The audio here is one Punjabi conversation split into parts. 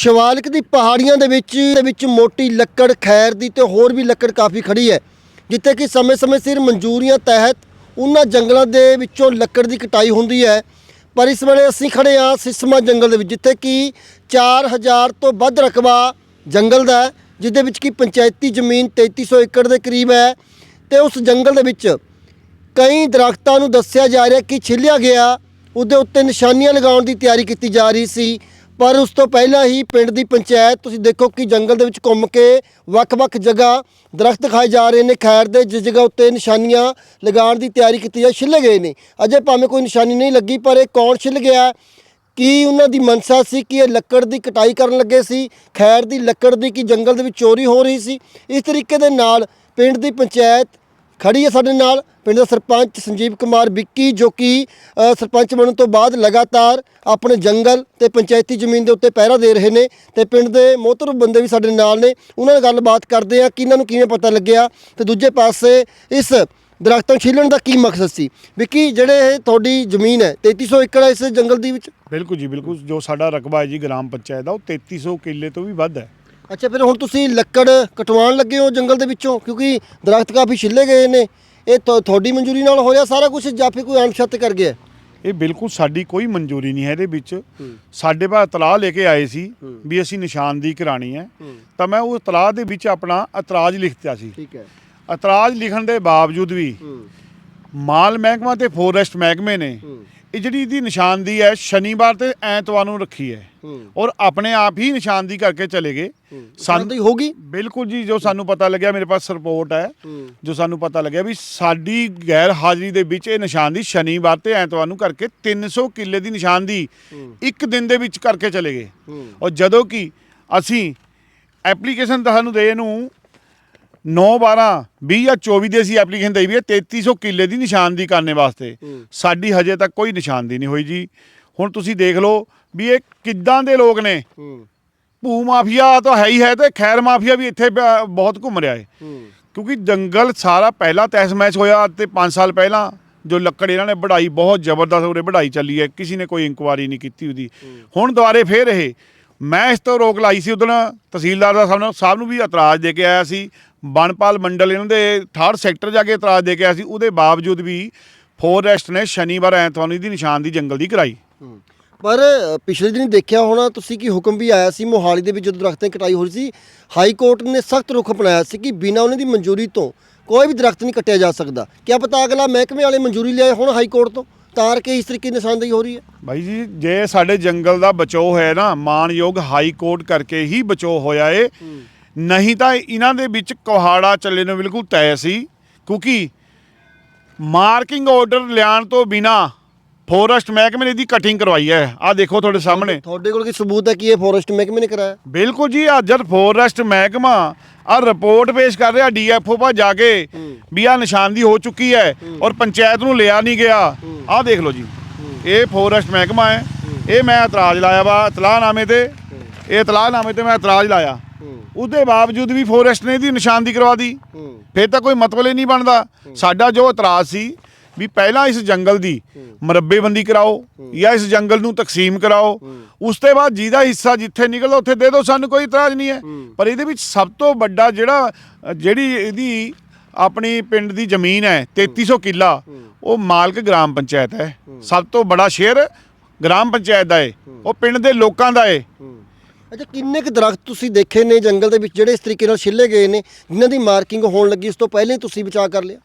ਸ਼ਿਵਾਲਿਕ ਦੀ ਪਹਾੜੀਆਂ ਦੇ ਵਿੱਚ ਦੇ ਵਿੱਚ ਮੋਟੀ ਲੱਕੜ ਖੈਰ ਦੀ ਤੇ ਹੋਰ ਵੀ ਲੱਕੜ ਕਾਫੀ ਖੜੀ ਹੈ, ਜਿੱਥੇ ਕਿ ਸਮੇਂ-ਸਮੇਂ ਸਿਰ ਮਨਜ਼ੂਰੀਆਂ ਤਹਿਤ ਉਹਨਾਂ ਜੰਗਲਾਂ ਦੇ ਵਿੱਚੋਂ ਲੱਕੜ ਦੀ ਕਟਾਈ ਹੁੰਦੀ ਹੈ। ਪਰ ਇਸ ਵੇਲੇ ਅਸੀਂ ਖੜੇ ਹਾਂ ਸਿਸਮਾ ਜੰਗਲ ਦੇ ਵਿੱਚ, ਜਿੱਥੇ ਕਿ 4000 ਤੋਂ ਵੱਧ ਰਕਬਾ ਜੰਗਲ ਦਾ ਹੈ, ਜਿਹਦੇ ਵਿੱਚ ਕਿ ਪੰਚਾਇਤੀ ਜ਼ਮੀਨ 3300 ਏਕੜ ਦੇ ਕਰੀਬ ਹੈ ਤੇ ਉਸ ਜੰਗਲ ਦੇ ਵਿੱਚ ਕਈ ਦਰਖਤਾਂ ਨੂੰ ਦੱਸਿਆ ਜਾ ਰਿਹਾ ਕਿ ਛਿੱਲਿਆ ਗਿਆ, ਉਹਦੇ ਉੱਤੇ ਨਿਸ਼ਾਨੀਆਂ ਲਗਾਉਣ ਦੀ ਤਿਆਰੀ ਕੀਤੀ ਜਾ ਰਹੀ ਸੀ। ਪਰ ਉਸ ਤੋਂ ਪਹਿਲਾਂ ਹੀ ਪਿੰਡ ਦੀ ਪੰਚਾਇਤ, ਤੁਸੀਂ ਦੇਖੋ ਕਿ ਜੰਗਲ ਦੇ ਵਿੱਚ ਘੁੰਮ ਕੇ ਵੱਖ-ਵੱਖ ਜਗ੍ਹਾ ਦਰਖਤ ਦਿਖਾਏ ਜਾ ਰਹੇ ਨੇ, ਖੈਰ ਦੇ ਜਿਸ ਜਗ੍ਹਾ ਉੱਤੇ ਨਿਸ਼ਾਨੀਆਂ ਲਗਾਉਣ ਦੀ ਤਿਆਰੀ ਕੀਤੀ ਜਾ ਛਿੱਲ ਗਏ ਨੇ। ਅਜੇ ਭਾਵੇਂ ਕੋਈ ਨਿਸ਼ਾਨੀ ਨਹੀਂ ਲੱਗੀ, ਪਰ ਇਹ ਕੌਣ ਛਿੱਲ ਗਿਆ? ਕੀ ਉਹਨਾਂ ਦੀ ਮਨਸਾ ਸੀ ਕਿ ਇਹ ਲੱਕੜ ਦੀ ਕਟਾਈ ਕਰਨ ਲੱਗੇ ਸੀ? ਖੈਰ ਦੀ ਲੱਕੜ ਦੀ ਕੀ ਜੰਗਲ ਦੇ ਵਿੱਚ ਚੋਰੀ ਹੋ ਰਹੀ ਸੀ? ਇਸ ਤਰੀਕੇ ਦੇ ਨਾਲ ਪਿੰਡ ਦੀ ਪੰਚਾਇਤ ਖੜੀ ਹੈ ਸਾਡੇ ਨਾਲ ਪਿੰਡ ਦਾ ਸਰਪੰਚ ਸੰਜੀਵ ਕੁਮਾਰ ਵਿੱਕੀ, ਜੋ ਕਿ ਸਰਪੰਚ ਬਣਨ ਤੋਂ ਬਾਅਦ ਲਗਾਤਾਰ ਆਪਣੇ ਜੰਗਲ ਤੇ ਪੰਚਾਇਤੀ ਜ਼ਮੀਨ ਦੇ ਉੱਤੇ ਪਹਿਰਾ ਦੇ ਰਹੇ ਨੇ ਤੇ ਪਿੰਡ ਦੇ ਮੋਹਤਰ ਬੰਦੇ ਵੀ ਸਾਡੇ ਨਾਲ ਨੇ। ਉਹਨਾਂ ਨਾਲ ਗੱਲਬਾਤ ਕਰਦੇ ਆ ਕਿ ਇਹਨਾਂ ਨੂੰ ਕਿਵੇਂ ਪਤਾ ਲੱਗਿਆ ਤੇ ਦੂਜੇ ਪਾਸੇ ਇਸ ਦਰਖਤਾਂ ਨੂੰ ਛਿੱਲਣ ਦਾ ਕੀ ਮਕਸਦ ਸੀ? ਵਿੱਕੀ, ਜਿਹੜੇ ਇਹ ਤੁਹਾਡੀ ਜ਼ਮੀਨ ਹੈ 3300 ਏਕੜ ਹੈ ਇਸ ਜੰਗਲ ਦੀ ਵਿੱਚ? ਬਿਲਕੁਲ ਜੀ, ਬਿਲਕੁਲ। ਜੋ ਸਾਡਾ ਰਕਬਾ ਹੈ ਜੀ, ਗ੍ਰਾਮ ਪੰਚਾਇਤ ਦਾ, ਉਹ 3300 ਕਿੱਲੇ ਤੋਂ ਵੀ ਵੱਧ ਹੈ। ਅੱਛਾ ਫਿਰ ਹੁਣ ਤੁਸੀਂ ਲੱਕੜ ਕਟਵਾਉਣ ਲੱਗੇ ਹੋ ਜੰਗਲ ਦੇ ਵਿੱਚੋਂ ਕਿਉਂਕਿ ਦਰਖਤ ਕਾਫੀ ਛਿੱਲੇ ਗਏ ਨੇ। ਇਹ ਤੁ- ਤੁਹਾਡੀ ਮਨਜ਼ੂਰੀ ਨਾਲ ਹੋਇਆ ਸਾਰਾ ਕੁਝ ਜਾਂ ਫਿਰ ਕੋਈ ਅਣਛੱਤ ਕਰ ਗਿਆ? ਇਹ ਬਿਲਕੁਲ ਸਾਡੀ ਕੋਈ ਮਨਜ਼ੂਰੀ ਨਹੀਂ ਹੈ ਇਹਦੇ ਵਿੱਚ। ਸਾਡੇ ਬਾਅਦ ਇਤਲਾਹ ਲੈ ਕੇ ਆਏ ਸੀ ਹੂੰ। ਵੀ ਅਸੀਂ ਨਿਸ਼ਾਨਦੀ ਕਰਾਣੀ ਹੈ। ਤਾਂ ਮੈਂ ਉਹ ਇਤਲਾਹ ਦੇ ਵਿੱਚ ਆਪਣਾ ਇਤਰਾਜ਼ ਲਿਖਤਿਆ ਸੀ। ਠੀਕ ਹੈ। ਇਤਰਾਜ਼ ਲਿਖਣ ਦੇ ਬਾਵਜੂਦ ਵੀ ਮਾਲ ਮਹਿਕਮਾ ਤੇ ਫੋਰੈਸਟ ਮਹਿਕਮੇ ਨੇ ਇਹ ਜਿਹੜੀ ਇਹਦੀ ਨਿਸ਼ਾਨਦੀ ਹੈ ਸ਼ਨੀਵਾਰ ਤੇ ਐਤਵਾਰ ਨੂੰ ਰੱਖੀ ਹੈ। ਔਰ ਆਪਣੇ ਆਪ ਹੀ ਨਿਸ਼ਾਨਦੀ ਕਰਕੇ ਚਲੇ ਗਏ। ਸਾਨੂੰ ਹੋਗੀ ਬਿਲਕੁਲ ਜੀ ਜੋ ਸਾਨੂੰ ਪਤਾ ਲੱਗਿਆ ਮੇਰੇ ਪਾਸ ਰਿਪੋਰਟ ਹੈ। ਜੋ ਸਾਨੂੰ ਪਤਾ ਲੱਗਿਆ ਵੀ ਸਾਡੀ ਗੈਰ ਹਾਜ਼ਰੀ ਦੇ ਵਿੱਚ ਇਹ ਨਿਸ਼ਾਨਦੀ ਸ਼ਨੀਵਾਰ ਤੇ ਐਤਵਾਰ ਨੂੰ ਕਰਕੇ 300 ਕਿੱਲੇ ਦੀ ਨਿਸ਼ਾਨਦੀ ਇੱਕ ਦਿਨ ਦੇ ਵਿੱਚ ਕਰਕੇ ਚਲੇ ਗਏ। ਔਰ ਜਦੋਂ ਕਿ ਅਸੀਂ ਐਪਲੀਕੇਸ਼ਨ ਤੁਹਾਨੂੰ ਦੇ ਨੂੰ 9 12 20 ਜਾਂ 24 ਦੇ ਅਸੀਂ ਐਪਲੀਕੇਸ਼ਨ ਦੇਈ ਵੀ ਹੈ 3300 ਕਿੱਲੇ ਦੀ ਨਿਸ਼ਾਨਦੀ ਕਰਨੇ ਵਾਸਤੇ। ਸਾਡੀ ਹਜੇ ਤੱਕ ਕੋਈ ਨਿਸ਼ਾਨਦੀ ਨਹੀਂ ਹੋਈ ਜੀ। ਹੁਣ ਤੁਸੀਂ ਦੇਖ ਲਓ ਵੀ ਇਹ ਕਿੱਦਾਂ ਦੇ ਲੋਕ ਨੇ। ਭੂ ਮਾਫੀਆ ਤਾਂ ਹੈ ਹੀ ਹੈ ਤੇ ਖੈਰ ਮਾਫੀਆ ਵੀ ਇੱਥੇ ਬ- ਬਹੁਤ ਘੁੰਮ ਰਿਹਾ ਹੈ। ਕਿਉਂਕਿ ਜੰਗਲ ਸਾਰਾ ਪਹਿਲਾ ਤਹਿਸ ਮੈਚ ਹੋਇਆ ਤੇ 5 ਸਾਲ ਪਹਿਲਾਂ ਜੋ ਲੱਕੜ ਇਹਨਾਂ ਨੇ ਵਢਾਈ ਬਹੁਤ ਜ਼ਬਰਦਸਤ ਉਰੇ ਵਢਾਈ ਚੱਲੀ ਹੈ ਕਿਸੇ ਨੇ ਕੋਈ ਇਨਕੁਆਰੀ ਨਹੀਂ ਕੀਤੀ ਉਹਦੀ। ਹੁਣ ਦੁਬਾਰੇ ਫੇਰ ਇਹ ਮੈਂ ਇਸ ਤੋਂ ਰੋਕ ਲਾਈ ਸੀ ਉਦੋਂ ਤਹਿਸੀਲਦਾਰ ਦਾ ਸਾਨੂੰ ਸਾਹਿਬ ਨੂੰ ਵੀ ਇਤਰਾਜ਼ ਦੇ ਕੇ ਆਇਆ ਸੀ। ਬਨਪਾਲ ਮੰਡਲ ਇਹਨਾਂ ਦੇ ਥਰਡ ਸੈਕਟਰ ਜਾ ਕੇ ਇਤਰਾਜ਼ ਦੇ ਕੇ ਆਇਆ ਸੀ ਉਹਦੇ ਬਾਵਜੂਦ ਵੀ ਫੋਰੈਸਟ ਨੇ ਸ਼ਨੀਵਾਰ ਐਤਵਾਰ ਨੂੰ ਇਹਦੀ ਨਿਸ਼ਾਨ ਦੀ ਜੰਗਲ ਦੀ ਕਰਾਈ। ਪਰ ਪਿਛਲੇ ਦਿਨ ਦੇਖਿਆ ਹੋਣਾ, ਤੁਸੀਂ ਕਿ ਹੁਕਮ ਵੀ ਆਇਆ ਸੀ? ਮੋਹਾਲੀ ਦੇ ਵਿੱਚ ਜਦੋਂ ਦਰਖਤਾਂ ਦੀ ਕਟਾਈ ਹੋ ਰਹੀ ਸੀ, ਹਾਈ ਕੋਰਟ ਨੇ ਸਖਤ ਰੁਖ ਅਪਣਾਇਆ ਸੀ ਕਿ ਬਿਨਾਂ ਉਹਨਾਂ ਦੀ ਮਨਜ਼ੂਰੀ ਤੋਂ ਕੋਈ ਵੀ ਦਰਖਤ ਨਹੀਂ ਕੱਟਿਆ ਜਾ ਸਕਦਾ। ਕਿਆ ਪਤਾ ਅਗਲਾ ਮਹਿਕਮੇ ਵਾਲੇ ਮਨਜ਼ੂਰੀ ਲਿਆਏ ਹੁਣ ਹਾਈ ਕੋਰਟ ਤੋਂ? ਤਾਰ ਕੇ ਇਸ ਤਰੀਕੇ ਨਿਸ਼ਾਨਦੇਹੀ ਹੋ ਰਹੀ ਹੈ? ਭਾਈ ਜੀ, ਜੇ ਸਾਡੇ ਜੰਗਲ ਦਾ ਬਚਾਓ ਹੈ ਨਾ, ਮਾਨਯੋਗ ਹਾਈ ਕੋਰਟ ਕਰਕੇ ਹੀ ਬਚਾਓ ਹੋਇਆ ਏ। ਨਹੀਂ ਤਾਂ ਇਹਨਾਂ ਦੇ ਵਿੱਚ ਕੁਹਾੜਾ ਚੱਲੇ ਨੂੰ ਬਿਲਕੁਲ ਤੈਅ ਸੀ, ਕਿਉਂਕਿ ਮਾਰਕਿੰਗ ਆਰਡਰ ਲਿਆਉਣ ਤੋਂ ਬਿਨਾ ਫੋਰੈਸਟ ਮਹਿਕਮੇ ਨੇ ਇਹਦੀ ਕਟਿੰਗ ਕਰਵਾਈ ਹੈ। ਆਹ ਦੇਖੋ ਤੁਹਾਡੇ ਸਾਹਮਣੇ। ਤੁਹਾਡੇ ਕੋਲ ਕੀ ਸਬੂਤ ਹੈ ਕਿ ਇਹ ਫੋਰੈਸਟ ਮਹਿਕਮੇ ਨੇ ਕਰਾਇਆ? ਬਿਲਕੁਲ ਜੀ ਅੱਜ ਜਦ ਫੋਰੈਸਟ ਮਹਿਕਮਾ ਆ ਰਿਪੋਰਟ ਪੇਸ਼ ਕਰ ਰਿਹਾ ਡੀਐਫਓ ਪਾ ਜਾ ਕੇ ਵੀ ਆ ਨਿਸ਼ਾਨਦੀ ਹੋ ਚੁੱਕੀ ਹੈ ਔਰ ਪੰਚਾਇਤ ਨੂੰ ਲਿਆ ਨਹੀਂ ਗਿਆ। ਆਹ ਦੇਖ ਲਓ ਜੀ। ਇਹ ਫੋਰੈਸਟ ਮਹਿਕਮਾ ਹੈ। ਇਹ ਮੈਂ ਇਤਰਾਜ਼ ਲਾਇਆ ਵਾ ਇਤਲਾਹਨਾਮੇ ਤੇ। ਇਹ ਇਤਲਾਹਨਾਮੇ ਤੇ ਮੈਂ ਇਤਰਾਜ਼ ਲਾਇਆ। ਉਹਦੇ ਬਾਵਜੂਦ ਵੀ ਫੋਰੈਸਟ ਨੇ ਇਹਦੀ ਨਿਸ਼ਾਨਦੀ ਕਰਵਾ ਦੀ। ਫਿਰ ਤਾਂ ਕੋਈ ਮਤਲਬ ਹੀ ਨਹੀਂ ਬਣਦਾ। ਸਾਡਾ ਜੋ ਇਤਰਾਜ਼ ਸੀ ਵੀ ਪਹਿਲਾਂ ਇਸ ਜੰਗਲ ਦੀ ਮਰੱਬੇਬੰਦੀ ਕਰਾਓ ਜਾਂ ਇਸ ਜੰਗਲ ਨੂੰ ਤਕਸੀਮ ਕਰਾਓ ਉਸ ਤੋਂ ਬਾਅਦ ਜਿਹਦਾ ਹਿੱਸਾ ਜਿੱਥੇ ਨਿਕਲਦਾ ਉੱਥੇ ਦੇ ਦਿਓ ਸਾਨੂੰ ਕੋਈ ਇਤਰਾਜ਼ ਨਹੀਂ ਹੈ। ਪਰ ਇਹਦੇ ਵਿੱਚ ਸਭ ਤੋਂ ਵੱਡਾ ਜਿਹੜਾ ਜਿਹੜੀ ਇਹਦੀ ਆਪਣੀ ਪਿੰਡ ਦੀ ਜ਼ਮੀਨ ਹੈ 3300 ਕਿੱਲਾ ਉਹ ਮਾਲਕ ਗ੍ਰਾਮ ਪੰਚਾਇਤ ਹੈ। ਸਭ ਤੋਂ ਬੜਾ ਸ਼ੇਅਰ ਗ੍ਰਾਮ ਪੰਚਾਇਤ ਦਾ ਹੈ। ਉਹ ਪਿੰਡ ਦੇ ਲੋਕਾਂ ਦਾ ਹੈ। ਅੱਛਾ ਕਿੰਨੇ ਕੁ ਦਰਖਤ ਤੁਸੀਂ ਦੇਖੇ ਨੇ ਜੰਗਲ ਦੇ ਵਿੱਚ ਜਿਹੜੇ ਇਸ ਤਰੀਕੇ ਨਾਲ ਛਿੱਲੇ ਗਏ ਨੇ ਜਿਨ੍ਹਾਂ ਦੀ ਮਾਰਕਿੰਗ ਹੋਣ ਲੱਗੀ ਇਸ ਤੋਂ ਪਹਿਲਾਂ ਹੀ ਤੁਸੀਂ ਬਚਾਅ ਕਰ ਲਿਆ?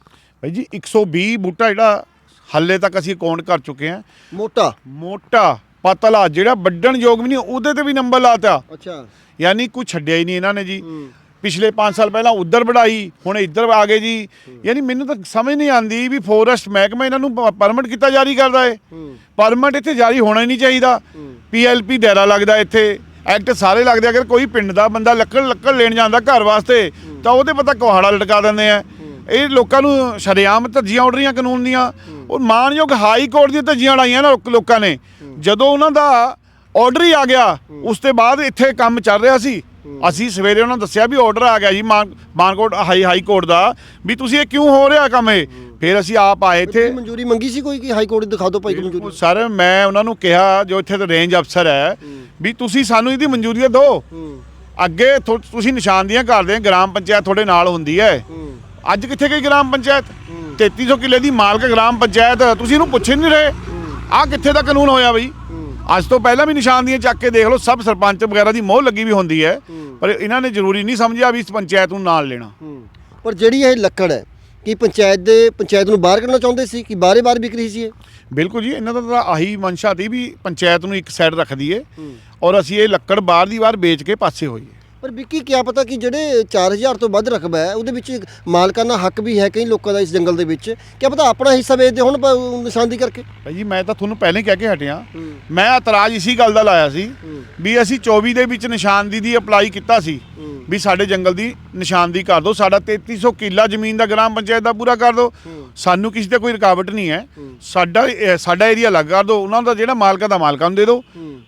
ਭਾਈ ਜੀ 120 ਬੂਟਾ ਜਿਹੜਾ ਹੱਲੇ ਤੱਕ ਅਸੀਂ ਕਾਊਂਟ ਕਰ ਚੁੱਕੇ ਹਾਂ। ਮੋਟਾ? ਮੋਟਾ ਪਤਲਾ ਜਿਹੜਾ ਵੱਢਣ ਯੋਗ ਵੀ ਨਹੀਂ ਉਹਦੇ ਤੇ ਵੀ ਨੰਬਰ ਲਾਤਾ। ਅੱਛਾ। ਯਾਨੀ ਕੁਝ ਛੱਡਿਆ ਹੀ ਨਹੀਂ ਇਹਨਾਂ ਨੇ ਜੀ। ਪਿਛਲੇ 5 ਸਾਲ ਪਹਿਲਾਂ ਉਧਰ ਵਢਾਈ ਹੁਣ ਇੱਧਰ ਆ ਗਏ ਜੀ। ਯਾਨੀ ਮੈਨੂੰ ਤਾਂ ਸਮਝ ਨਹੀਂ ਆਂਦੀ ਵੀ ਫੋਰੈਸਟ ਮਹਿਕਮਾ ਇਹਨਾਂ ਨੂੰ ਪਰਮਿਟ ਕੀਤਾ ਜਾਰੀ ਕਰਦਾ ਹੂੰ। ਪਰਮਿਟ ਇੱਥੇ ਜਾਰੀ ਹੋਣਾ ਹੀ ਨਹੀਂ ਚਾਹੀਦਾ। ਪੀਐਲਪੀ ਦਾਇਰਾ ਲੱਗਦਾ ਇੱਥੇ। ਐਕਟ ਸਾਰੇ ਲੱਗਦੇ ਆ। ਅਗਰ ਕੋਈ ਪਿੰਡ ਦਾ ਬੰਦਾ ਲੱਕੜ ਲੱਕੜ ਲੈਣ ਜਾਂਦਾ ਘਰ ਵਾਸਤੇ ਤਾਂ ਉਹਦੇ ਪਤਾ ਕੁਹਾੜਾ ਲਟਕਾ ਦਿੰਦੇ ਆ। ਇਹ ਲੋਕਾਂ ਨੂੰ ਸ਼ਰੇਆਮ ਧੱਜੀਆਂ ਉੱਡ ਰਹੀਆਂ ਕਾਨੂੰਨ ਦੀਆਂ। ਉਹ ਮਾਨਯੋਗ ਹਾਈ ਕੋਰਟ ਦੀਆਂ ਧੱਜੀਆਂ ਉਡਾਈਆਂ ਨਾ ਲੋਕ- ਨੇ। ਜਦੋਂ ਉਹਨਾਂ ਦਾ ਆਰਡਰ ਹੀ ਆ ਗਿਆ ਉਸ ਤੋਂ ਬਾਅਦ ਇੱਥੇ ਕੰਮ ਚੱਲ ਰਿਹਾ ਸੀ। ਅਸੀਂ ਸਵੇਰੇ ਉਹਨਾਂ ਨੂੰ ਦੱਸਿਆ ਵੀ ਆਰਡਰ ਆ ਗਿਆ ਜੀ ਮਾਨ ਮਾਨਕੋਟ ਹਾਈ ਹਾਈ ਕੋਰਟ ਦਾ ਵੀ ਤੁਸੀਂ ਇਹ ਕਿਉਂ ਹੋ ਰਿਹਾ ਕੰਮ ਇਹ? ਫਿਰ ਅਸੀਂ ਆਪ ਆਏ ਇੱਥੇ। ਮਨਜ਼ੂਰੀ ਮੰਗੀ ਸੀ ਕੋਈ ਕਿ ਹਾਈ ਕੋਰਟ ਦਿਖਾ ਦਿਓ ਭਾਈ ਮਨਜ਼ੂਰੀ? ਸਰ ਮੈਂ ਉਹਨਾਂ ਨੂੰ ਕਿਹਾ ਜੋ ਇੱਥੇ ਦੇ ਰੇਂਜ ਅਫਸਰ ਹੈ ਵੀ ਤੁਸੀਂ ਸਾਨੂੰ ਇਹਦੀ ਮਨਜ਼ੂਰੀ ਦਿਓ। ਅੱਗੇ ਤੁਸੀਂ ਨਿਸ਼ਾਨਦੀਆਂ ਕਰਦੇ ਗ੍ਰਾਮ ਪੰਚਾਇਤ ਤੁਹਾਡੇ ਨਾਲ ਹੁੰਦੀ ਹੂੰ। ਅੱਜ ਕਿੱਥੇ ਗਈ ਗ੍ਰਾਮ ਪੰਚਾਇਤ? 3300 ਕਿੱਲੇ ਦੀ ਮਾਲਕ ਗ੍ਰਾਮ ਪੰਚਾਇਤ। ਤੁਸੀਂ ਇਹਨੂੰ ਪੁੱਛ ਹੀ ਨਹੀਂ ਰਹੇ। ਆਹ ਕਿੱਥੇ ਦਾ ਕਾਨੂੰਨ ਹੋਇਆ ਬਈ? ਅੱਜ ਤੋਂ ਪਹਿਲਾਂ ਵੀ ਨਿਸ਼ਾਨਦੀਆਂ ਚੱਕ ਕੇ ਦੇਖ ਲਓ ਸਭ ਸਰਪੰਚ ਵਗੈਰਾ ਦੀ ਮੋਹਰ ਲੱਗੀ ਵੀ ਹੁੰਦੀ ਹੈ। ਪਰ ਇਹਨਾਂ ਨੇ ਜ਼ਰੂਰੀ ਨਹੀਂ ਸਮਝਿਆ ਵੀ ਇਸ ਪੰਚਾਇਤ ਨੂੰ ਨਾਲ ਲੈਣਾ। ਪਰ ਜਿਹੜੀ ਇਹ ਲੱਕੜ ਹੈ ਕਿ ਪੰਚਾਇਤ ਦੇ ਪੰਚਾਇਤ ਨੂੰ ਬਾਹਰ ਕੱਢਣਾ ਚਾਹੁੰਦੇ ਸੀ ਕਿ ਬਾਰੇ ਬਾਰ ਵਿਕ ਰਹੀ ਸੀ ਇਹ? ਬਿਲਕੁਲ ਜੀ ਇਹਨਾਂ ਦਾ ਤਾਂ ਆਹੀ ਮਨਸ਼ਾ ਸੀ ਵੀ ਪੰਚਾਇਤ ਨੂੰ ਇੱਕ ਸਾਈਡ ਰੱਖ ਦਈਏ ਔਰ ਅਸੀਂ ਇਹ ਲੱਕੜ ਬਾਹਰ ਦੀ ਬਾਹਰ ਵੇਚ ਕੇ ਪਾਸੇ ਹੋਈਏ। ਪਰ ਵਿੱਕੀ ਕੀ ਪਤਾ ਕਿ ਜਿਹੜੇ 4000 ਤੋਂ ਵੱਧ ਰਕਬਾ ਹੈ ਉਹਦੇ ਵਿੱਚ ਮਾਲਕਾਨਾ ਹੱਕ ਵੀ ਹੈ ਕਈ ਲੋਕਾਂ ਦਾ ਇਸ ਜੰਗਲ ਦੇ ਵਿੱਚ। ਕੀ ਪਤਾ ਆਪਣਾ ਹਿੱਸਾ ਵੇਚਦੇ ਹੁਣ ਨਿਸ਼ਾਨਦੀ ਕਰਕੇ। ਭਾਈ ਜੀ ਮੈਂ ਤਾਂ ਤੁਹਾਨੂੰ ਪਹਿਲਾਂ ਹੀ ਕਹਿ ਕੇ ਹਟਿਆ। ਮੈਂ ਇਤਰਾਜ਼ ਇਸੀ ਗੱਲ ਦਾ ਲਾਇਆ ਸੀ ਵੀ ਅਸੀਂ 24 ਦੇ ਵਿੱਚ ਨਿਸ਼ਾਨਦੀ ਦੀ ਅਪਲਾਈ ਕੀਤਾ ਸੀ ਵੀ ਸਾਡੇ ਜੰਗਲ ਦੀ ਨਿਸ਼ਾਨਦੀ ਕਰ ਦਿਓ ਸਾਡਾ 3300 ਕਿੱਲਾ ਜ਼ਮੀਨ ਦਾ ਗ੍ਰਾਮ ਪੰਚਾਇਤ ਦਾ ਪੂਰਾ ਕਰ ਦਿਓ। ਸਾਨੂੰ ਕਿਸੇ ਤੇ ਕੋਈ ਰੁਕਾਵਟ ਨਹੀਂ ਹੈ। ਸਾਡਾ ਸਾਡਾ ਏਰੀਆ ਅਲੱਗ ਕਰ ਦਿਓ ਉਹਨਾਂ ਦਾ ਜਿਹੜਾ ਮਾਲਕਾਂ ਦਾ ਮਾਲਕਾਂ ਨੂੰ ਦੇ ਦਿਓ।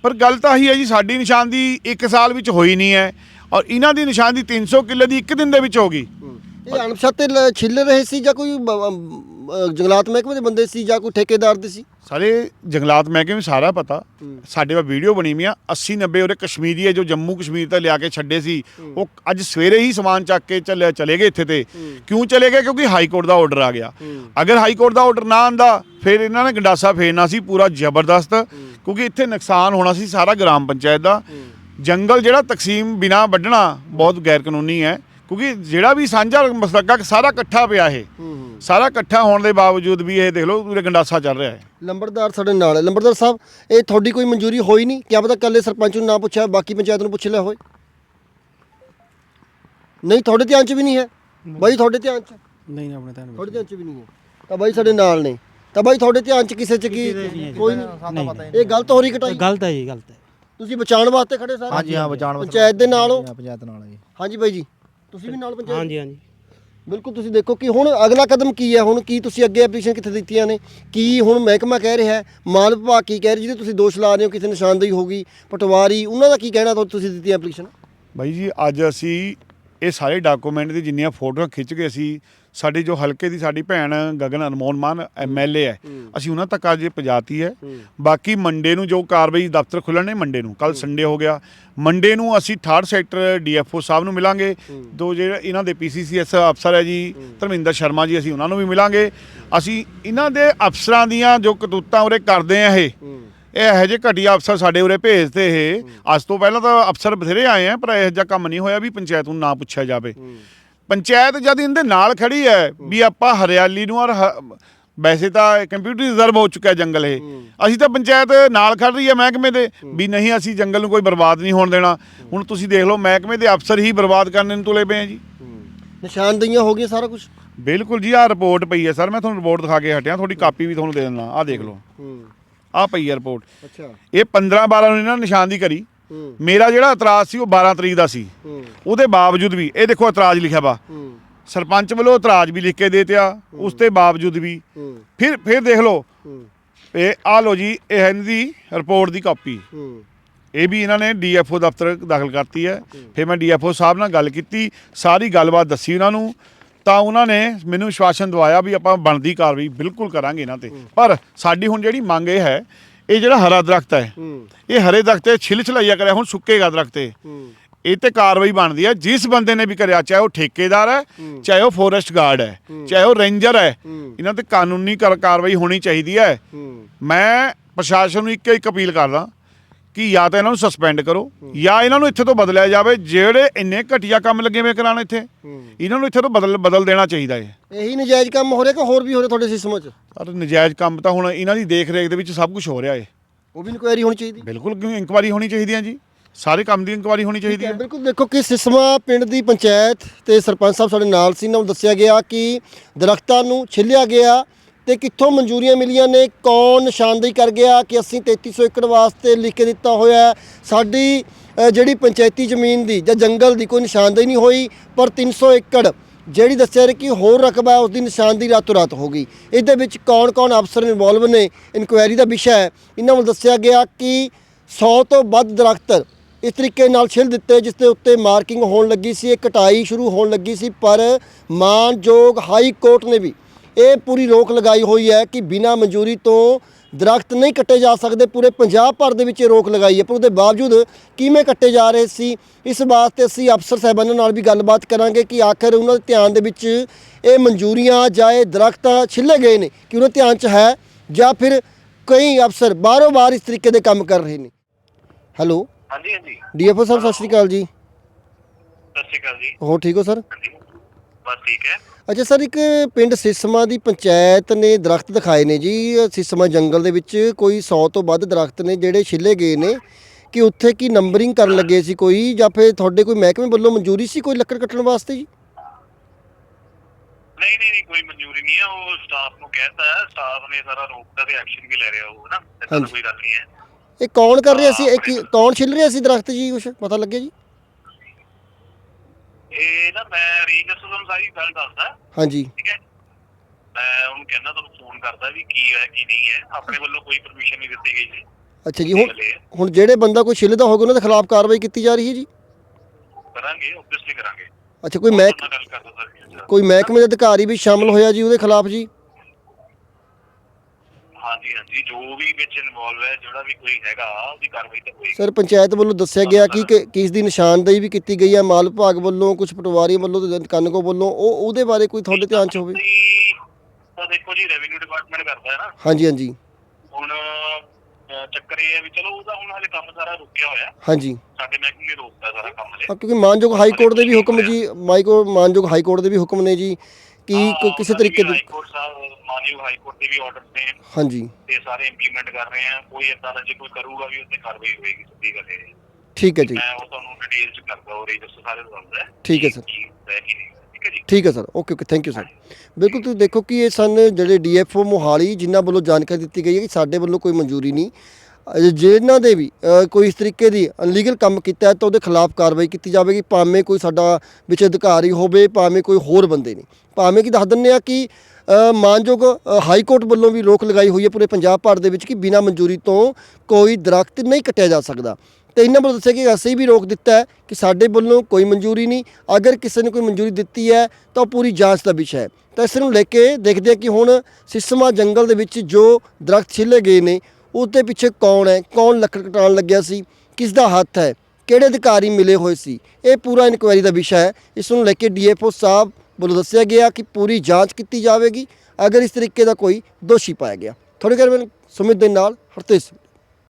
ਪਰ ਗੱਲ ਤਾਂ ਆਹੀ ਹੈ ਜੀ ਸਾਡੀ ਨਿਸ਼ਾਨਦੀ 1 ਸਾਲ ਵਿੱਚ ਹੋਈ ਨਹੀਂ ਹੈ। ਔਰ ਇਹਨਾਂ ਦੀ ਨਿਸ਼ਾਨਦੀ 300 ਕਿੱਲੇ ਦੀ ਇੱਕ ਦਿਨ ਦੇ ਵਿੱਚ ਹੋ ਗਈ। ਇਹ ਅਣਪਛਾਤੇ ਲ- ਛਿੱਲ ਰਹੇ ਸੀ ਜਾਂ ਕੋਈ ਬ- ਜੰਗਲਾਤ ਮਹਿਕਮੇ ਦੇ ਬੰਦੇ ਸੀ ਜਾਂ ਕੋਈ ਠੇਕੇਦਾਰ ਦੇ ਸੀ? ਸਾਰੇ ਜੰਗਲਾਤ ਮਹਿਕਮੇ ਨੂੰ ਸਾਰਾ ਪਤਾ। ਸਾਡੇ ਵਾ ਵੀਡੀਓ ਬਣੀ ਵੀ ਆ 80 90 ਉਹਦੇ ਕਸ਼ਮੀਰੀ ਹੈ ਜੋ ਜੰਮੂ ਕਸ਼ਮੀਰ ਤੋਂ ਲਿਆ ਕੇ ਛੱਡੇ ਸੀ। ਉਹ ਅੱਜ ਸਵੇਰੇ ਹੀ ਸਮਾਨ ਚੱਕ ਕੇ ਚੱਲੇ ਚਲੇ ਗਏ ਇੱਥੇ ਤੇ। ਕਿਉਂ ਚਲੇ ਗਏ? ਕਿਉਂਕਿ ਹਾਈ ਕੋਰਟ ਦਾ ਆਰਡਰ ਆ ਗਿਆ। ਅਗਰ ਹਾਈ ਕੋਰਟ ਦਾ ਆਰਡਰ ਨਾ ਆਂਦਾ ਫਿਰ ਇਹਨਾਂ ਨੇ ਗੰਡਾਸਾ ਫੇਰਨਾ ਸੀ ਪੂਰਾ ਜ਼ਬਰਦਸਤ। ਕਿਉਂਕਿ ਇੱਥੇ ਨੁਕਸਾਨ ਹੋਣਾ ਸੀ ਸਾਰਾ ਗ੍ਰਾਮ ਪੰਚਾਇਤ ਦਾ। ਜੰਗਲ ਜਿਹੜਾ ਤਕਸੀਮ ਬਿਨਾ ਵੱਢਣਾ ਬਹੁਤ ਗੈਰ ਕਾਨੂੰਨੀ ਹੈ ਕਿਉਂਕਿ ਜਿਹੜਾ ਵੀ ਸਾਂਝਾ ਮਸਲਕਾ ਸਾਰਾ ਇਕੱਠਾ ਪਿਆ ਇਹ। ਸਾਰਾ ਇਕੱਠਾ ਹੋਣ ਦੇ ਬਾਵਜੂਦ ਵੀ ਇਹ ਦੇਖ ਲਓ ਪੂਰੇ ਗੰਡਾਸਾ ਚੱਲ ਰਿਹਾ ਹੈ। ਲੰਬੜਦਾਰ ਸਾਡੇ ਨਾਲ ਹੈ। ਲੰਬੜਦਾਰ ਸਾਹਿਬ ਇਹ ਤੁਹਾਡੀ ਕੋਈ ਮਨਜ਼ੂਰੀ ਹੋਈ ਨਹੀਂ? ਕੀ ਪਤਾ ਕੱਲੇ ਸਰਪੰਚ ਨੂੰ ਨਾ ਪੁੱਛਿਆ ਬਾਕੀ ਪੰਚਾਇਤ ਨੂੰ ਪੁੱਛ ਲਿਆ ਹੋਏ ਨਹੀਂ ਤੁਹਾਡੇ ਧਿਆਨ 'ਚ ਵੀ ਨਹੀਂ ਹੈ? ਬਾਈ ਤੁਹਾਡੇ ਧਿਆਨ 'ਚ? ਨਹੀਂ ਆਪਣੇ ਤਾਂ ਤੁਹਾਡੇ ਧਿਆਨ 'ਚ ਵੀ ਨਹੀਂ ਹੈ। ਤਾਂ ਬਾਈ ਸਾਡੇ ਨਾਲ ਨੇ। ਤਾਂ ਬਾਈ ਤੁਹਾਡੇ ਧਿਆਨ 'ਚ ਕਿਸੇ 'ਚ ਕੀ ਕੋਈ ਨਹੀਂ। ਇਹ ਗਲਤ ਹੋ ਰਹੀ ਕਟਾਈ ਗਲਤ ਹੈ ਜੀ ਗਲਤ ਹੈ। ਤੁਸੀਂ ਬਚਾਉਣ ਵਾਸਤੇ ਖੜੇ ਸਾਰੇ? ਹਾਂਜੀ ਹਾਂ ਬਚਾਉਣ ਵਾਸਤੇ ਪੰਚਾਇਤ ਦੇ ਨਾਲ ਹੋ? ਹਾਂ, ਪੰਚਾਇਤ ਨਾਲ ਹੈ ਜੀ। ਹਾਂਜੀ ਬਾਈ ਜੀ ਤੁਸੀਂ ਵੀ ਨਾਲ ਪੰਚਾਇਤ? ਹਾਂਜੀ ਹਾਂਜੀ। ਬਿਲਕੁਲ ਤੁਸੀਂ ਦੇਖੋ ਕਿ ਹੁਣ ਅਗਲਾ ਕਦਮ ਕੀ ਹੈ? ਹੁਣ ਕੀ ਤੁਸੀਂ ਅੱਗੇ ਐਪਲੀਕੇਸ਼ਨ ਕਿੱਥੇ ਦਿੱਤੀਆਂ ਨੇ? ਕੀ ਹੁਣ ਮਹਿਕਮਾ ਕਹਿ ਰਿਹਾ ਹੈ? ਮਾਲ ਵਿਭਾਗ ਕੀ ਕਹਿ ਰਿਹਾ? ਜਿਹਦੇ ਤੁਸੀਂ ਦੋਸ਼ ਲਾ ਰਹੇ ਹੋ ਕਿਸੇ ਨਿਸ਼ਾਨਦੇਹੀ ਹੋਗੀ ਪਟਵਾਰੀ ਉਹਨਾਂ ਦਾ ਕੀ ਕਹਿਣਾ ਤੁਸੀਂ ਦਿੱਤੀ ਐਪਲੀਕੇਸ਼ਨ ਬਾਈ ਜੀ ਅੱਜ ਅਸੀਂ ਇਹ ਸਾਰੇ ਡਾਕੂਮੈਂਟ ਦੀ ਜਿੰਨੀਆਂ ਫੋਟੋਆਂ ਖਿੱਚ ਕੇ ਅਸੀਂ ਸਾਡੀ ਜੋ ਹਲਕੇ ਦੀ ਸਾਡੀ ਭੈਣ ਗਗਨ ਅਨਮੋਲ ਮਾਨ ਐਮਐਲਏ ਹੈ ਅਸੀਂ ਉਹਨਾਂ ਤੱਕ ਅੱਜ ਇਹ ਪਹੁੰਚਾਤੀ ਹੈ। ਬਾਕੀ ਮੰਡੇ ਨੂੰ ਜੋ ਕਾਰਵਾਈ ਦਫ਼ਤਰ ਖੁੱਲਣੇ ਮੰਡੇ ਨੂੰ। ਕੱਲ ਸੰਡੇ ਹੋ ਗਿਆ। ਮੰਡੇ ਨੂੰ ਅਸੀਂ ਥਰਡ ਸੈਕਟਰ ਡੀਐਫਓ ਸਾਹਿਬ ਨੂੰ ਮਿਲਾਂਗੇ। ਦੋ ਜਿਹੜੇ ਇਹਨਾਂ ਦੇ ਪੀਸੀਸੀਐਸ ਅਫਸਰ ਹੈ ਜੀ ਧਰਮਿੰਦਰ ਸ਼ਰਮਾ ਜੀ ਅਸੀਂ ਉਹਨਾਂ ਨੂੰ ਵੀ ਮਿਲਾਂਗੇ। ਅਸੀਂ ਇਹਨਾਂ ਦੇ ਅਫਸਰਾਂ ਦੀਆਂ ਜੋ ਕਤੂਤਾਂ ਉਰੇ ਕਰਦੇ ਆ ਇਹ। ਇਹ ਇਹੋ ਜਿਹੇ ਘਟੀਆ ਅਫਸਰ ਸਾਡੇ ਉਰੇ ਭੇਜਦੇ ਇਹ। ਅੱਜ ਤੋਂ ਪਹਿਲਾਂ ਤਾਂ ਅਫਸਰ ਬਥੇਰੇ ਆਏ ਆ ਪਰ ਇਹੋ ਜਿਹਾ ਕੰਮ ਨਹੀਂ ਹੋਇਆ ਵੀ ਪੰਚਾਇਤ ਨੂੰ ਨਾ ਪੁੱਛਿਆ ਜਾਵੇ। ਪੰਚਾਇਤ ਜਦ ਇਹਦੇ ਨਾਲ ਖੜੀ ਹੈ ਵੀ ਆਪਾਂ ਹਰਿਆਲੀ ਨੂੰ ਔਰ ਵੈਸੇ ਤਾਂ ਕੰਪਿਊਟਰ ਰਿਜ਼ਰਵ ਹੋ ਚੁੱਕਾ ਹੈ ਜੰਗਲ ਇਹ। ਅਸੀਂ ਤਾਂ ਪੰਚਾਇਤ ਨਾਲ ਖੜ ਰਹੀ ਹੈ ਮਹਿਕਮੇ ਦੇ ਵੀ ਨਹੀਂ ਅਸੀਂ ਜੰਗਲ ਨੂੰ ਕੋਈ ਬਰਬਾਦ ਨਹੀਂ ਹੋਣ ਦੇਣਾ। ਹੁਣ ਤੁਸੀਂ ਦੇਖ ਲਓ ਮਹਿਕਮੇ ਦੇ ਅਫਸਰ ਹੀ ਬਰਬਾਦ ਕਰਨ ਨੂੰ ਤੁਲੇ ਪਏ ਆ ਜੀ। ਨਿਸ਼ਾਨਦੇਹੀਆਂ ਹੋ ਗਈਆਂ ਸਾਰਾ ਕੁਝ ਬਿਲਕੁਲ ਜੀ ਆਹ ਰਿਪੋਰਟ ਪਈ ਹੈ ਸਰ ਮੈਂ ਤੁਹਾਨੂੰ ਰਿਪੋਰਟ ਦਿਖਾ ਕੇ ਹਟਿਆ ਤੁਹਾਡੀ ਕਾਪੀ ਵੀ ਤੁਹਾਨੂੰ ਦੇ ਦਿੰਦਾ ਆਹ ਦੇਖ ਲਓ। ਆਹ ਪਈ ਹੈ ਰਿਪੋਰਟ ਅੱਛਾ। ਇਹ 15 12 ਨੂੰ ਇਹਨਾਂ ਨੇ ਨਿਸ਼ਾਨਦੀ ਕਰੀ। ਮੇਰਾ ਜਿਹੜਾ ਇਤਰਾਜ਼ ਸੀ ਉਹ 12 ਤਰੀਕ ਦਾ ਸੀ। ਉਹਦੇ ਬਾਵਜੂਦ ਵੀ ਇਹ ਦੇਖੋ ਇਤਰਾਜ਼ ਲਿਖਿਆ ਵਾ। ਸਰਪੰਚ ਵੱਲੋਂ ਇਤਰਾਜ਼ ਵੀ ਲਿਖ ਕੇ ਦੇ ਤਿਆ ਉਸ ਤੇ ਬਾਵਜੂਦ ਵੀ। ਫਿਰ ਫਿਰ ਦੇਖ ਲਓ। ਇਹ ਆ ਲਓ ਜੀ ਇਹ ਹੈ ਦੀ ਰਿਪੋਰਟ ਦੀ ਕਾਪੀ ਇਹ ਵੀ ਇਹਨਾਂ ਨੇ ਡੀਐਫਓ ਦਫ਼ਤਰ ਦਾਖਲ ਕਰਤੀ ਹੈ। ਫਿਰ ਮੈਂ ਡੀਐਫਓ ਸਾਹਿਬ ਨਾਲ ਗੱਲ ਕੀਤੀ। ਸਾਰੀ ਗੱਲਬਾਤ ਦੱਸੀ ਉਹਨਾਂ ਨੂੰ। ਤਾਂ ਉਹਨਾਂ ਨੇ ਮੈਨੂੰ ਵਿਸ਼ਵਾਸਨ ਦਵਾਇਆ ਵੀ ਆਪਾਂ ਬਣਦੀ ਕਾਰਵਾਈ ਬਿਲਕੁਲ ਕਰਾਂਗੇ ਇਹਨਾਂ ਤੇ। ਪਰ ਸਾਡੀ ਹੁਣ ਜਿਹੜੀ ਮੰਗ ਇਹ ਹੈ ਇਹ ਜਿਹੜਾ ਹਰਾ ਦਰਖਤ ਹੈ ਇਹ ਹਰੇ ਦਰਖਤ ਤੇ ਛਿਲ ਛਲਾਈਆ ਕਰਿਆ ਹੁਣ ਸੁੱਕੇਗਾ ਦਰਖਤ ਹੂੰ। ਇਹ ਤੇ ਕਾਰਵਾਈ ਬਣਦੀ ਹੈ। ਜਿਸ ਬੰਦੇ ਨੇ ਵੀ ਕਰਿਆ ਚਾਹੇ ਉਹ ਠੇਕੇਦਾਰ ਹੈ ਚਾਹੇ ਉਹ ਫੋਰੈਸਟ ਗਾਰਡ ਹੈ ਚਾਹੇ ਉਹ ਰੇਂਜਰ ਹੈ। ਇਹਨਾਂ ਤੇ ਕਾਨੂੰਨੀ ਕਾਰ- ਕਾਰਵਾਈ ਹੋਣੀ ਚਾਹੀਦੀ ਹੂੰ। ਮੈਂ ਪ੍ਰਸ਼ਾਸਨ ਨੂੰ ਇੱਕ ਇੱਕ ਅਪੀਲ ਕਰਦਾ ਕਿ ਜਾਂ ਤਾਂ ਇਹਨਾਂ ਨੂੰ ਸਸਪੈਂਡ ਕਰੋ ਜਾਂ ਇਹਨਾਂ ਨੂੰ ਇੱਥੇ ਤੋਂ ਬਦਲਿਆ ਜਾਵੇ ਜਿਹੜੇ ਇੰਨੇ ਘਟੀਆ ਕੰਮ ਲੱਗੇ ਹੋਏ ਕਰਾਣ ਇੱਥੇ ਇਹਨਾਂ ਨੂੰ ਇੱਥੇ ਤੋਂ ਬਦਲ ਬਦਲ ਦੇਣਾ ਚਾਹੀਦਾ ਹੈ ਇਹੀ ਨਜਾਇਜ਼ ਕੰਮ ਹੋ ਰਿਹਾ ਕਿ ਹੋਰ ਵੀ ਹੋ ਰਿਹਾ ਤੁਹਾਡੇ ਸਿਸਟਮ 'ਚ ਪਰ ਨਜਾਇਜ਼ ਕੰਮ ਤਾਂ ਹੁਣ ਇਹਨਾਂ ਦੀ ਦੇਖ ਰੇਖ ਦੇ ਵਿੱਚ ਸਭ ਕੁਝ ਹੋ ਰਿਹਾ ਹੈ ਉਹ ਵੀ ਇਨਕੁਆਇਰੀ ਹੋਣੀ ਚਾਹੀਦੀ। ਬਿਲਕੁਲ ਇਨਕੁਆਰੀ ਹੋਣੀ ਚਾਹੀਦੀ ਹੈ ਜੀ? ਸਾਰੇ ਕੰਮ ਦੀ ਇਨਕੁਆਰੀ ਹੋਣੀ ਚਾਹੀਦੀ ਹੈ ਬਿਲਕੁਲ ਦੇਖੋ ਕਿ ਸਿਸਮਾ ਪਿੰਡ ਦੀ ਪੰਚਾਇਤ ਤੇ ਸਰਪੰਚ ਸਾਹਿਬ ਸਾਡੇ ਨਾਲ ਸੀ ਨਾ ਦੱਸਿਆ ਗਿਆ ਕਿ ਦਰਖਤਾਂ ਨੂੰ ਛਿੱਲਿਆ ਗਿਆ ਤੇ ਕਿੱਥੋਂ ਮਨਜ਼ੂਰੀਆਂ ਮਿਲੀਆਂ ਨੇ? ਕੌਣ ਨਿਸ਼ਾਨਦੇਹੀ ਕਰ ਗਿਆ ਕਿ ਅਸੀਂ 3300 ਏਕੜ ਵਾਸਤੇ ਲਿਖ ਕੇ ਦਿੱਤਾ ਹੋਇਆ ਸਾਡੀ ਜਿਹੜੀ ਪੰਚਾਇਤੀ ਜ਼ਮੀਨ ਦੀ ਜਾਂ ਜੰਗਲ ਦੀ ਕੋਈ ਨਿਸ਼ਾਨਦੇਹੀ ਨਹੀਂ ਹੋਈ, ਪਰ 300 ਏਕੜ ਜਿਹੜੀ ਦੱਸਿਆ ਰਿਹਾ ਕਿ ਹੋਰ ਰਕਬਾ ਹੈ ਉਸ ਦੀ ਨਿਸ਼ਾਨਦੇਹੀ ਰਾਤੋਂ ਰਾਤ ਹੋ ਗਈ। ਇਹਦੇ ਵਿੱਚ ਕੌਣ-ਕੌਣ ਅਫਸਰ ਇਨਵੋਲਵ ਨੇ? ਇਨਕੁਆਇਰੀ ਦਾ ਵਿਸ਼ਾ ਹੈ। ਇਹਨਾਂ ਵੱਲ ਦੱਸਿਆ ਗਿਆ ਕਿ 100 ਤੋਂ ਵੱਧ ਦਰਖਤ ਇਸ ਤਰੀਕੇ ਨਾਲ ਛਿੱਲ ਦਿੱਤੇ ਜਿਸ ਦੇ ਉੱਤੇ ਮਾਰਕਿੰਗ ਹੋਣ ਲੱਗੀ ਸੀ, ਇਹ ਕਟਾਈ ਸ਼ੁਰੂ ਹੋਣ ਲੱਗੀ ਸੀ, ਪਰ ਮਾਨਯੋਗ ਹਾਈ ਕੋਰਟ ਨੇ ਵੀ ਇਹ ਪੂਰੀ ਰੋਕ ਲਗਾਈ ਹੋਈ ਹੈ ਕਿ ਬਿਨਾਂ ਮਨਜ਼ੂਰੀ ਤੋਂ ਦਰਖਤ ਨਹੀਂ ਕੱਟੇ ਜਾ ਸਕਦੇ। ਪੂਰੇ ਪੰਜਾਬ ਭਰ ਦੇ ਵਿੱਚ ਇਹ ਰੋਕ ਲਗਾਈ ਹੈ। ਪਰ ਉਹਦੇ ਬਾਵਜੂਦ ਕਿਵੇਂ ਕੱਟੇ ਜਾ ਰਹੇ ਸੀ ਇਸ ਵਾਸਤੇ ਅਸੀਂ ਅਫਸਰ ਸਾਹਿਬਾਨਾਂ ਨਾਲ ਵੀ ਗੱਲਬਾਤ ਕਰਾਂਗੇ ਕਿ ਆਖਰ ਉਹਨਾਂ ਦੇ ਧਿਆਨ ਦੇ ਵਿੱਚ ਇਹ ਮਨਜ਼ੂਰੀਆਂ ਜਾਂ ਇਹ ਦਰਖਤ ਛਿੱਲੇ ਗਏ ਨੇ ਕਿ ਉਹਨਾਂ ਧਿਆਨ 'ਚ ਹੈ ਜਾਂ ਫਿਰ ਕਈ ਅਫਸਰ ਬਾਰੋ ਬਾਰ ਇਸ ਤਰੀਕੇ ਦੇ ਕੰਮ ਕਰ ਰਹੇ ਨੇ। ਹੈਲੋ? ਹਾਂਜੀ ਹਾਂਜੀ। ਡੀਐਫਓ ਸਾਹਿਬ ਸਤਿ ਸ਼੍ਰੀ ਅਕਾਲ ਜੀ। ਸਤਿ ਸ਼੍ਰੀ ਅਕਾਲ ਜੀ। ਹੋ ਠੀਕ ਹੋ ਸਰ? ਹਾਂਜੀ ਬਸ ਠੀਕ ਹੈ। ਅੱਛਾ ਸਰ ਇੱਕ ਪਿੰਡ ਸਿਸਮਾ ਦੀ ਪੰਚਾਇਤ ਨੇ ਦਰਖਤ ਦਿਖਾਏ ਨੇ ਜੀ। ਸਿਸਮਾ ਜੰਗਲ ਦੇ ਵਿੱਚ ਕੋਈ 100 ਤੋਂ ਵੱਧ ਦਰਖਤ ਨੇ ਜਿਹੜੇ ਛਿੱਲੇ ਗਏ ਨੇ। ਕਿ ਉੱਥੇ ਕੀ ਨੰਬਰਿੰਗ ਕਰਨ ਲੱਗੇ ਸੀ ਕੋਈ? ਜਾਂ ਫਿਰ ਤੁਹਾਡੇ ਕੋਈ ਮਹਿਕਮੇ ਵੱਲੋਂ ਮਨਜ਼ੂਰੀ ਸੀ ਕੋਈ ਲੱਕੜ ਕੱਟਣ ਵਾਸਤੇ ਜੀ? ਨਹੀਂ ਨਹੀਂ ਨਹੀਂ ਕੋਈ ਮਨਜ਼ੂਰੀ ਨਹੀਂ ਹੈ। ਉਹ ਸਟਾਫ ਨੂੰ ਕਹਿਤਾ ਹੈ। ਸਟਾਫ ਨੇ ਸਾਰਾ ਰੋਕਤਾ ਤੇ ਐਕਸ਼ਨ ਵੀ ਲੈ ਰਿਹਾ ਉਹ ਨਾ? ਏਦਾਂ ਹਾਂਜੀ। ਕੋਈ ਗੱਲ ਨਹੀਂ ਹੈ। ਇਹ ਕੌਣ ਕਰ ਰਿਹਾ ਸੀ? ਇਹ ਕੀ- ਕੌਣ ਛਿੱਲ ਰਿਹਾ ਸੀ ਦਰਖਤ ਜੀ ਕੁਛ ਪਤਾ ਲੱਗਿਆ ਜੀ? ਇਹ ਨਾ ਮੈਂ ਰੀਨਸ ਨੂੰ ਸਾਰੀ ਗੱਲ ਦੱਸਦਾ। ਹਾਂਜੀ। ਠੀਕ ਹੈ? ਮੈਂ ਉਹਨੂੰ ਕਹਿੰਦਾ ਤੁਹਾਨੂੰ ਫੋਨ ਕਰਦਾ ਵੀ ਕੀ ਹੈ ਕੀ ਨਹੀਂ ਹੈ। ਆਪਣੇ ਵੱਲੋਂ ਕੋਈ ਪਰਮਿਸ਼ਨ ਨਹੀਂ ਦਿੱਤੀ ਗਈ ਜੀ। ਅੱਛਾ ਜੀ ਹੁਣ ਜਿਹੜੇ ਬੰਦਾ ਕੋਈ ਛਿੱਲਦਾ ਹੋਗਾ ਉਹਨਾਂ ਦੇ ਖਿਲਾਫ ਕਾਰਵਾਈ ਕੀਤੀ ਜਾ ਰਹੀ ਹੈ ਜੀ? ਕਰਾਂਗੇ ਆਬਵੀਅਸਲੀ ਕਰਾਂਗੇ। ਅੱਛਾ ਕੋਈ ਮਹਿਕ ਕੋਈ ਮਹਿਕਮੇ ਦੇ ਅਧਿਕਾਰੀ ਵੀ ਸ਼ਾਮਲ ਹੋਇਆ ਜੀ ਉਹਦੇ ਖਿਲਾਫ ਜੀ? ਹਾਂਜੀ ਹਾਂਜੀ ਜੋ ਵੀ ਵਿੱਚ ਇਨਵੋਲਵ ਹੈ ਜਿਹੜਾ ਵੀ ਕੋਈ ਹੈਗਾ ਉਹਦੀ ਕਾਰਵਾਈ ਤਾਂ ਹੋਏਗੀ। ਸਰ ਪੰਚਾਇਤ ਵੱਲੋਂ ਦੱਸਿਆ ਗਿਆ ਕਿ ਕਿ ਦੀ ਨਿਸ਼ਾਨਦੇਹੀ ਵੀ ਕੀਤੀ ਗਈ ਹੈ ਮਾਲ ਵਿਭਾਗ ਵੱਲੋਂ ਕੁਝ ਪਟਵਾਰੀ ਵੱਲੋਂ ਤੇ ਕਨਕੋ ਵੱਲੋਂ ਉਹ ਉਹਦੇ ਬਾਰੇ ਕੋਈ ਤੁਹਾਡੇ ਧਿਆਨ 'ਚ ਹੋਵੇ? ਤਾਂ ਦੇਖੋ ਜੀ ਰੈਵਨਿਊ ਡਿਪਾਰਟਮੈਂਟ ਕਰਦਾ ਹੈ ਨਾ। ਹਾਂਜੀ ਹਾਂਜੀ। ਹੁਣ ਅਹ, ਚੱਕਰ ਇਹ ਹੈ ਵੀ ਚਲੋ ਉਹਦਾ ਹੁਣ ਹਾਲੇ ਕੰਮ ਸਾਰਾ ਰੁਕਿਆ ਹੋਇਆ। ਹਾਂਜੀ। ਸਾਡੇ ਮਹਿਕਮੇ ਨੇ ਰੋਕਤਾ ਸਾਰਾ ਕੰਮ ਹਲੇ। ਹਾਂ, ਕਿਉਂਕਿ ਮਾਨਯੋਗ ਹਾਈ ਕੋਰਟ ਦੇ ਵੀ ਹੁਕਮ ਜੀ ਮਾਈਕੋ ਮਾਨਯੋਗ ਹਾਈ ਕੋਰਟ ਦੇ ਵੀ ਹੁਕਮ ਨੇ ਜੀ ਕਿ ਕਿਸੇ ਤਰੀਕੇ ਦੇ ਹਾਈ ਕੋਰਟ ਸਾਹਿਬ ਮਾਨਯੋਗ ਹਾਈ ਕੋਰਟ ਦੇ ਵੀ ਆਰਡਰਸ ਨੇ ਹਾਂਜੀ। ਤੇ ਸਾਰੇ ਇੰਪਲੀਮੈਂਟ ਕਰ ਰਹੇ ਆ। ਕੋਈ ਏਦਾਂ ਦਾ ਜੇ ਕੋਈ ਕਰੂਗਾ ਵੀ ਉੱਤੇ ਕਾਰਵਾਈ ਹੋਏਗੀ ਸਿੱਧੀ ਗੱਲ ਇਹ। ਹੈ। ਠੀਕ ਹੈ ਜੀ। ਮੈਂ ਉਹ ਤੁਹਾਨੂੰ ਡਿਟੇਲ ਚ ਕਰਦਾ ਉਹ ਰਜਿਸਟਰ ਸਾਰੇ ਦੱਸਦਾ। ਠੀਕ ਹੈ ਸਰ। ਠੀਕ ਹੈ sir. Okay okay thank you sir ਬਿਲਕੁਲ ਤੁਸੀਂ ਦੇਖੋ ਕਿ ਇਹ ਸਨ ਜਿਹੜੇ ਡੀਐਫਓ ਮੋਹਾਲੀ ਜਿਨ੍ਹਾਂ ਵੱਲੋਂ ਜਾਣਕਾਰੀ ਦਿੱਤੀ ਗਈ ਹੈ ਕਿ ਸਾਡੇ ਵੱਲੋਂ ਕੋਈ ਮਨਜ਼ੂਰੀ ਨਹੀਂ। ਅਹ ਜਿਨ੍ਹਾਂ ਦੇ ਵੀ ਕੋਈ ਇਸ ਤਰੀਕੇ ਦੀ ਅਨਲੀਗਲ ਕੰਮ ਕੀਤਾ ਤਾਂ ਉਹਦੇ ਖਿਲਾਫ ਕਾਰਵਾਈ ਕੀਤੀ ਜਾਵੇਗੀ, ਭਾਵੇਂ ਕੋਈ ਸਾਡਾ ਵਿੱਚ ਅਧਿਕਾਰੀ ਹੋਵੇ, ਭਾਵੇਂ ਕੋਈ ਹੋਰ ਬੰਦੇ ਨੇ। ਭਾਵੇਂ ਕਿ ਦੱਸ ਦਿੰਦੇ ਆ ਕਿ ਮਾਨਯੋਗ ਹਾਈ ਕੋਰਟ ਵੱਲੋਂ ਵੀ ਰੋਕ ਲਗਾਈ ਹੋਈ ਹੈ ਪੂਰੇ ਪੰਜਾਬ ਭਰ ਦੇ ਵਿੱਚ ਕਿ ਬਿਨਾਂ ਮਨਜ਼ੂਰੀ ਤੋਂ ਕੋਈ ਦਰਖਤ ਨਹੀਂ ਕੱਟਿਆ ਜਾ ਸਕਦਾ। ਤੇ ਇਹਨਾਂ ਵੱਲੋਂ ਦੱਸਿਆ ਕਿ ਅਸੀਂ ਵੀ ਰੋਕ ਦਿੱਤਾ ਹੈ ਕਿ ਸਾਡੇ ਵੱਲੋਂ ਕੋਈ ਮਨਜ਼ੂਰੀ ਨਹੀਂ। ਅਗਰ ਕਿਸੇ ਨੇ ਕੋਈ ਮਨਜ਼ੂਰੀ ਦਿੱਤੀ ਹੈ ਤਾਂ ਉਹ ਪੂਰੀ ਜਾਂਚ ਦਾ ਵਿਸ਼ਾ ਹੈ। ਤਾਂ ਇਸ ਨੂੰ ਲੈ ਕੇ ਦੇਖਦੇ ਹਾਂ ਕਿ ਹੁਣ ਸਿਸਮਾ ਜੰਗਲ ਦੇ ਵਿੱਚ ਜੋ ਦਰਖਤ ਛਿੱਲੇ ਗਏ ਨੇ ਉਸ ਦੇ ਪਿੱਛੇ ਕੌਣ ਹੈ? ਕੌਣ ਲੱਕੜ ਕਟਾਉਣ ਲੱਗਿਆ ਸੀ? ਕਿਸ ਦਾ ਹੱਥ ਹੈ? ਕਿਹੜੇ ਅਧਿਕਾਰੀ ਮਿਲੇ ਹੋਏ ਸੀ? ਇਹ ਪੂਰਾ ਇਨਕੁਆਇਰੀ ਦਾ ਵਿਸ਼ਾ ਹੈ। ਇਸ ਨੂੰ ਲੈ ਕੇ ਡੀਐਫਓ ਸਾਹਿਬ ਵੱਲੋਂ ਦੱਸਿਆ ਗਿਆ ਕਿ ਪੂਰੀ ਜਾਂਚ ਕੀਤੀ ਜਾਵੇਗੀ। ਅਗਰ ਇਸ ਤਰੀਕੇ ਦਾ ਕੋਈ ਦੋਸ਼ੀ ਪਾਇਆ ਗਿਆ। ਥੋੜੀ ਦੇਰ ਮੈਂ ਸੁਮਿਤ ਦੇ ਨਾਲ ਹਰਤੇਜ